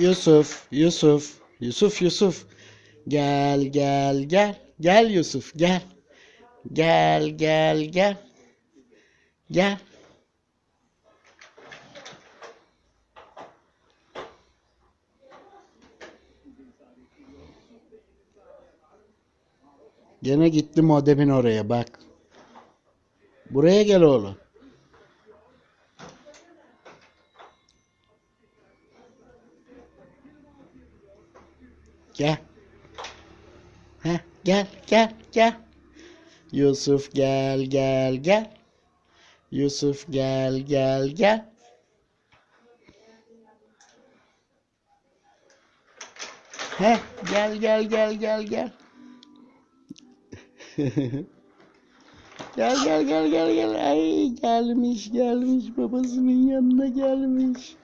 Yusuf, Yusuf, Yusuf, Yusuf. Gel, gel, gel. Gel Yusuf, gel. Gel, gel, gel. Gel. Gene gitti modemin oraya bak. Buraya gel oğlum. Gel. Heh, gel, gel, gel. Yusuf gel, gel, gel. Yusuf gel, gel, gel. Heh, gel, gel, gel, gel, gel. Gel gel gel gel gel. Ay gelmiş gelmiş babasının yanına gelmiş.